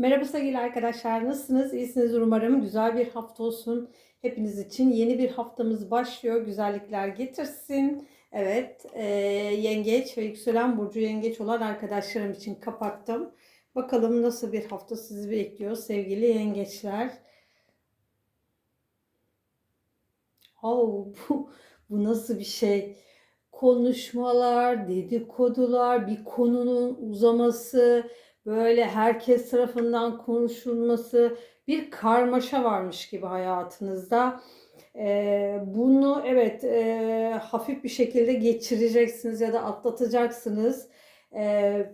Merhaba sevgili arkadaşlar. Nasılsınız? İyisiniz umarım. Güzel bir hafta olsun. Hepiniz için yeni bir haftamız başlıyor. Güzellikler getirsin. Evet, e, yengeç ve yükselen burcu yengeç olan arkadaşlarım için kapattım. Bakalım nasıl bir hafta sizi bekliyor sevgili yengeçler. Oh, bu, bu nasıl bir şey? Konuşmalar, dedikodular, bir konunun uzaması, böyle herkes tarafından konuşulması, bir karmaşa varmış gibi hayatınızda. Ee, bunu evet e, hafif bir şekilde geçireceksiniz ya da atlatacaksınız. Ee,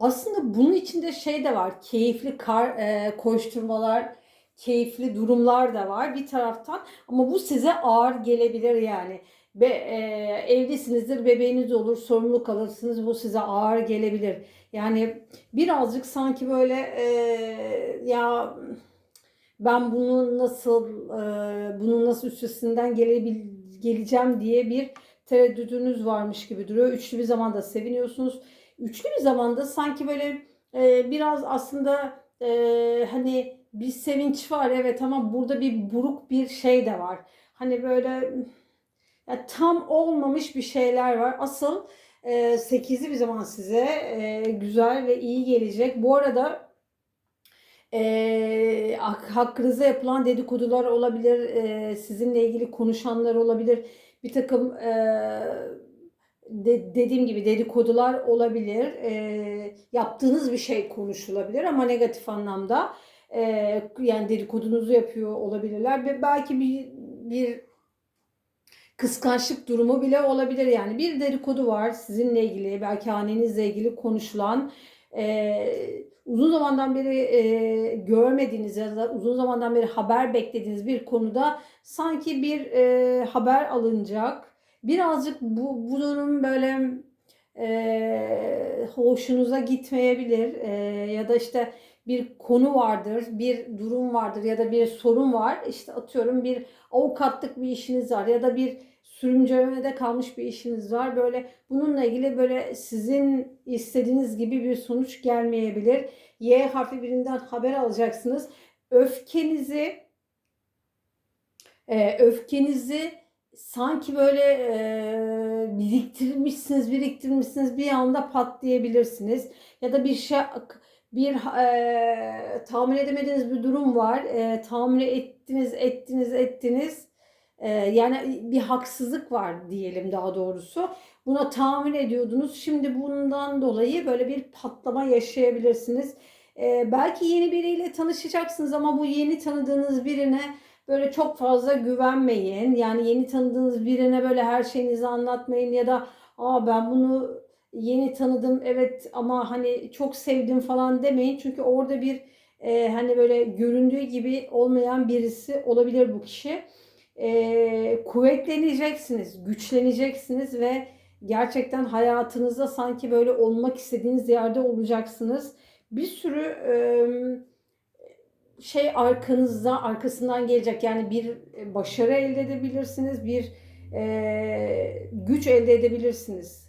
aslında bunun içinde şey de var, keyifli kar, e, koşturmalar, keyifli durumlar da var bir taraftan. Ama bu size ağır gelebilir yani. Be, e, evlisinizdir, bebeğiniz olur, sorumluluk alırsınız. Bu size ağır gelebilir. Yani birazcık sanki böyle e, ya ben bunu nasıl e, bunun nasıl üstesinden gelebil, geleceğim diye bir tereddüdünüz varmış gibi duruyor. Üçlü bir zamanda seviniyorsunuz. Üçlü bir zamanda sanki böyle e, biraz aslında e, hani bir sevinç var evet ama burada bir buruk bir şey de var. Hani böyle ya tam olmamış bir şeyler var. Asıl e, 8'li bir zaman size e, güzel ve iyi gelecek. Bu arada e, hakkınıza yapılan dedikodular olabilir. E, sizinle ilgili konuşanlar olabilir. Bir takım e, de, dediğim gibi dedikodular olabilir. E, yaptığınız bir şey konuşulabilir ama negatif anlamda. E, yani dedikodunuzu yapıyor olabilirler. Ve belki bir, bir kıskançlık durumu bile olabilir. Yani bir dedikodu var sizinle ilgili, belki hanenizle ilgili konuşulan, e, uzun zamandan beri e, görmediğiniz ya da uzun zamandan beri haber beklediğiniz bir konuda sanki bir e, haber alınacak. Birazcık bu, bu durum böyle e, hoşunuza gitmeyebilir e, ya da işte bir konu vardır, bir durum vardır ya da bir sorun var. İşte atıyorum bir avukatlık bir işiniz var ya da bir sürümcemede kalmış bir işiniz var. Böyle bununla ilgili böyle sizin istediğiniz gibi bir sonuç gelmeyebilir. Y harfi birinden haber alacaksınız. Öfkenizi e, öfkenizi sanki böyle e, biriktirmişsiniz, biriktirmişsiniz bir anda patlayabilirsiniz. Ya da bir şey bir e, tahammül edemediğiniz bir durum var. E, tahammül ettiniz, ettiniz, ettiniz. E, yani bir haksızlık var diyelim daha doğrusu. Buna tahammül ediyordunuz. Şimdi bundan dolayı böyle bir patlama yaşayabilirsiniz. E, belki yeni biriyle tanışacaksınız ama bu yeni tanıdığınız birine böyle çok fazla güvenmeyin. Yani yeni tanıdığınız birine böyle her şeyinizi anlatmayın ya da Aa ben bunu yeni tanıdım evet ama hani çok sevdim falan demeyin. Çünkü orada bir e, hani böyle göründüğü gibi olmayan birisi olabilir bu kişi. E, kuvvetleneceksiniz, güçleneceksiniz ve gerçekten hayatınızda sanki böyle olmak istediğiniz yerde olacaksınız. Bir sürü e, şey arkanızda, arkasından gelecek. Yani bir başarı elde edebilirsiniz, bir e, güç elde edebilirsiniz.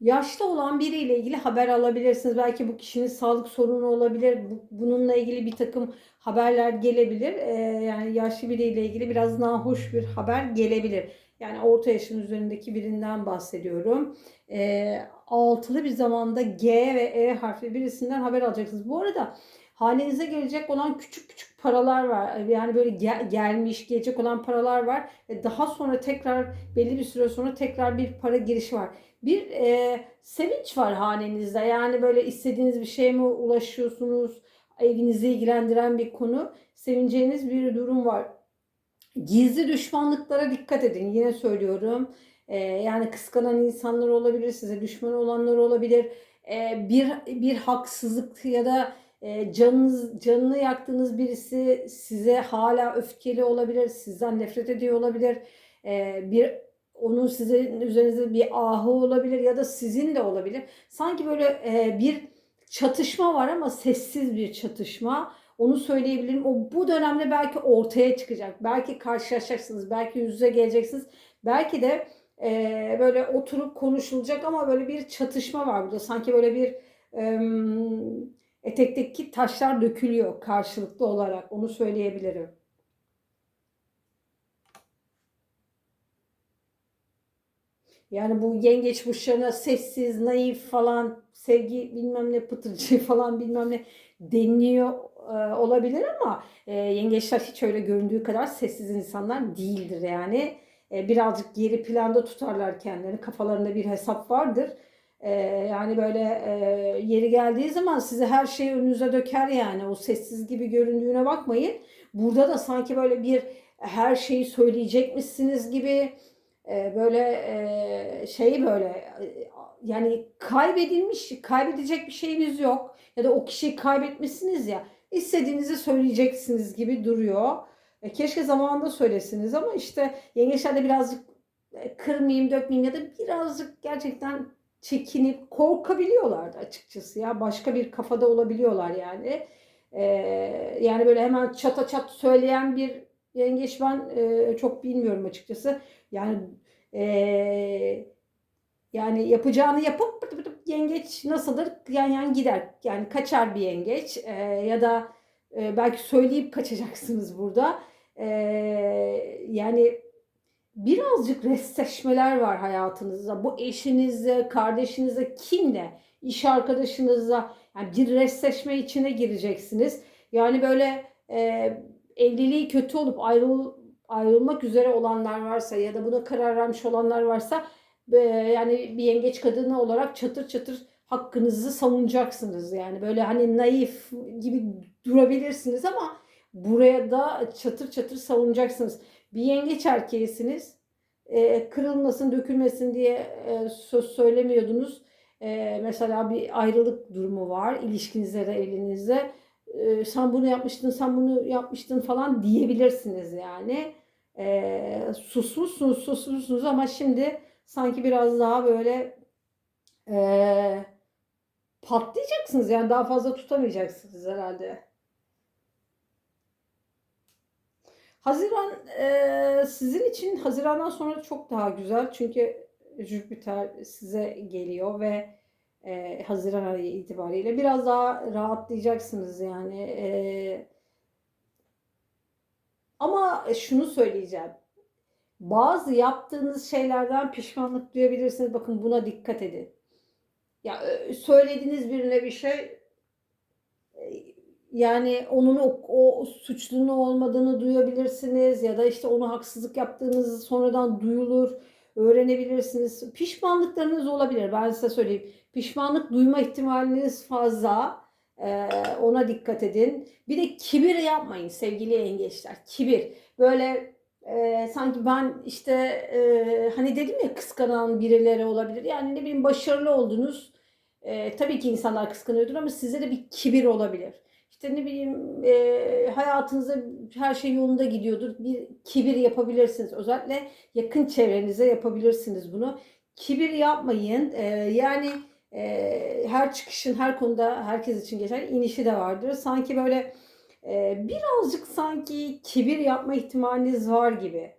Yaşlı olan biriyle ilgili haber alabilirsiniz. Belki bu kişinin sağlık sorunu olabilir. Bununla ilgili bir takım haberler gelebilir. Ee, yani yaşlı biriyle ilgili biraz nahoş bir haber gelebilir. Yani orta yaşın üzerindeki birinden bahsediyorum. Ee, altılı bir zamanda G ve E harfli birisinden haber alacaksınız. Bu arada hanenize gelecek olan küçük küçük paralar var. Yani böyle gel, gelmiş, gelecek olan paralar var. Daha sonra tekrar belli bir süre sonra tekrar bir para girişi var. Bir e, sevinç var hanenizde. Yani böyle istediğiniz bir şeye mi ulaşıyorsunuz? Evinizi ilgilendiren bir konu. Sevineceğiniz bir durum var. Gizli düşmanlıklara dikkat edin. Yine söylüyorum. E, yani kıskanan insanlar olabilir, size düşman olanlar olabilir. E, bir bir haksızlık ya da e, canınız canını yaktığınız birisi size hala öfkeli olabilir, sizden nefret ediyor olabilir. E, bir onun sizin üzerinizde bir ahı olabilir ya da sizin de olabilir. Sanki böyle e, bir çatışma var ama sessiz bir çatışma. Onu söyleyebilirim. O bu dönemde belki ortaya çıkacak. Belki karşılaşacaksınız. Belki yüz yüze geleceksiniz. Belki de e, böyle oturup konuşulacak ama böyle bir çatışma var burada. Sanki böyle bir e, etekteki taşlar dökülüyor karşılıklı olarak. Onu söyleyebilirim. Yani bu yengeç burçlarına sessiz, naif falan, sevgi bilmem ne pıtırcı falan bilmem ne deniliyor e, olabilir ama e, yengeçler hiç öyle göründüğü kadar sessiz insanlar değildir yani. E, birazcık geri planda tutarlar kendilerini. Kafalarında bir hesap vardır. E, yani böyle e, yeri geldiği zaman size her şeyi önünüze döker yani. O sessiz gibi göründüğüne bakmayın. Burada da sanki böyle bir her şeyi söyleyecekmişsiniz gibi böyle e, şey böyle yani kaybedilmiş, kaybedecek bir şeyiniz yok. Ya da o kişiyi kaybetmişsiniz ya. istediğinizi söyleyeceksiniz gibi duruyor. E, keşke zamanında söylesiniz ama işte yengeçlerde birazcık e, kırmayayım, dökmeyeyim ya da birazcık gerçekten çekinip korkabiliyorlardı açıkçası ya. Başka bir kafada olabiliyorlar yani. E, yani böyle hemen çata çat söyleyen bir yengeç ben e, çok bilmiyorum açıkçası. Yani e, yani yapacağını yapıp pıt pıt pıt yengeç nasıldır? Yan yan gider. Yani kaçar bir yengeç e, ya da e, belki söyleyip kaçacaksınız burada. E, yani birazcık restleşmeler var hayatınızda. Bu eşinizle, kardeşinizle, kimle, iş arkadaşınızla yani bir restleşme içine gireceksiniz. Yani böyle e, evliliği kötü olup ayrıl ayrılmak üzere olanlar varsa ya da buna karar vermiş olanlar varsa e, yani bir yengeç kadını olarak çatır çatır hakkınızı savunacaksınız. Yani böyle hani naif gibi durabilirsiniz ama buraya da çatır çatır savunacaksınız. Bir yengeç erkeğisiniz. E, kırılmasın, dökülmesin diye e, söz söylemiyordunuz. E, mesela bir ayrılık durumu var ilişkinizde de evliliğinizde. E, sen bunu yapmıştın, sen bunu yapmıştın falan diyebilirsiniz yani. E, susmuşsunuz, susmuşsunuz ama şimdi sanki biraz daha böyle e, patlayacaksınız. Yani daha fazla tutamayacaksınız herhalde. Haziran e, sizin için Haziran'dan sonra çok daha güzel. Çünkü Jüpiter size geliyor ve e, Haziran ayı itibariyle biraz daha rahatlayacaksınız yani. E, ama şunu söyleyeceğim. Bazı yaptığınız şeylerden pişmanlık duyabilirsiniz. Bakın buna dikkat edin. Ya söylediğiniz birine bir şey yani onun o, o suçlunun olmadığını duyabilirsiniz ya da işte onu haksızlık yaptığınız sonradan duyulur, öğrenebilirsiniz. Pişmanlıklarınız olabilir. Ben size söyleyeyim. Pişmanlık duyma ihtimaliniz fazla. Ee, ona dikkat edin. Bir de kibir yapmayın sevgili yengeçler. Kibir. Böyle e, sanki ben işte e, hani dedim ya kıskanan birileri olabilir. Yani ne bileyim başarılı oldunuz. E, tabii ki insanlar kıskanıyordur ama size de bir kibir olabilir. İşte ne bileyim e, hayatınızda her şey yolunda gidiyordur. Bir kibir yapabilirsiniz. Özellikle yakın çevrenize yapabilirsiniz bunu. Kibir yapmayın. E, yani e, her çıkışın her konuda herkes için geçer inişi de vardır. Sanki böyle e, birazcık sanki kibir yapma ihtimaliniz var gibi.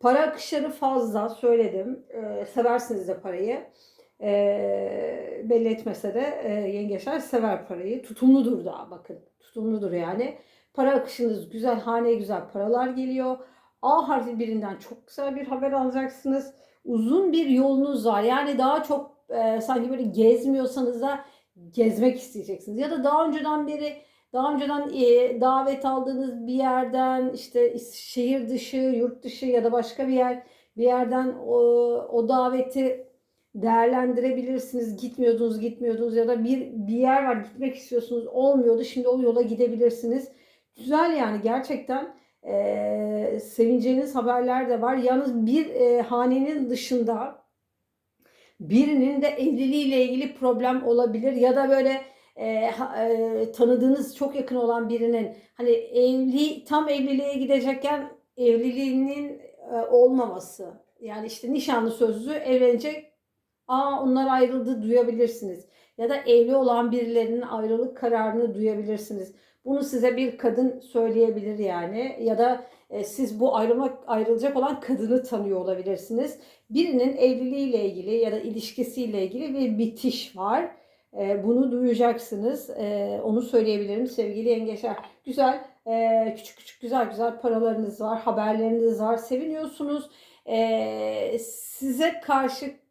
Para akışları fazla söyledim. E, seversiniz de parayı. E, belli etmese de e, yengeçler sever parayı. Tutumludur da bakın. Tutumludur yani. Para akışınız güzel, haneye güzel paralar geliyor. A harfi birinden çok güzel bir haber alacaksınız uzun bir yolunuz var. Yani daha çok e, sanki böyle gezmiyorsanız da gezmek isteyeceksiniz. Ya da daha önceden beri daha önceden e, davet aldığınız bir yerden işte şehir dışı, yurt dışı ya da başka bir yer bir yerden o, o daveti değerlendirebilirsiniz. Gitmiyordunuz, gitmiyordunuz ya da bir bir yer var gitmek istiyorsunuz olmuyordu. Şimdi o yola gidebilirsiniz. Güzel yani gerçekten e, sevineceğiniz haberler de var. Yalnız bir e, hanenin dışında birinin de evliliğiyle ilgili problem olabilir ya da böyle e, e, tanıdığınız çok yakın olan birinin hani evli tam evliliğe gidecekken evliliğinin e, olmaması yani işte nişanlı sözlü evlenecek aa onlar ayrıldı duyabilirsiniz ya da evli olan birilerinin ayrılık kararını duyabilirsiniz. Bunu size bir kadın söyleyebilir yani ya da e, siz bu ayrılmak ayrılacak olan kadını tanıyor olabilirsiniz. Birinin evliliğiyle ilgili ya da ilişkisiyle ilgili bir bitiş var. E, Bunu duyacaksınız. E, Onu söyleyebilirim sevgili yengeçler. Güzel, e, küçük küçük güzel güzel paralarınız var, haberleriniz var, seviniyorsunuz. E, Size karşı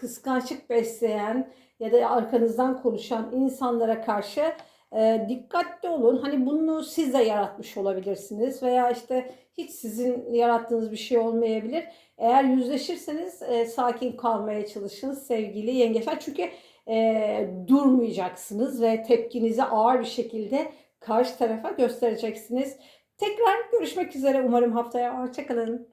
kıskançlık besleyen ya da arkanızdan konuşan insanlara karşı e, dikkatli olun. Hani bunu siz de yaratmış olabilirsiniz veya işte hiç sizin yarattığınız bir şey olmayabilir. Eğer yüzleşirseniz e, sakin kalmaya çalışın sevgili yengeçler. Çünkü e, durmayacaksınız ve tepkinizi ağır bir şekilde karşı tarafa göstereceksiniz. Tekrar görüşmek üzere umarım haftaya. Hoşçakalın.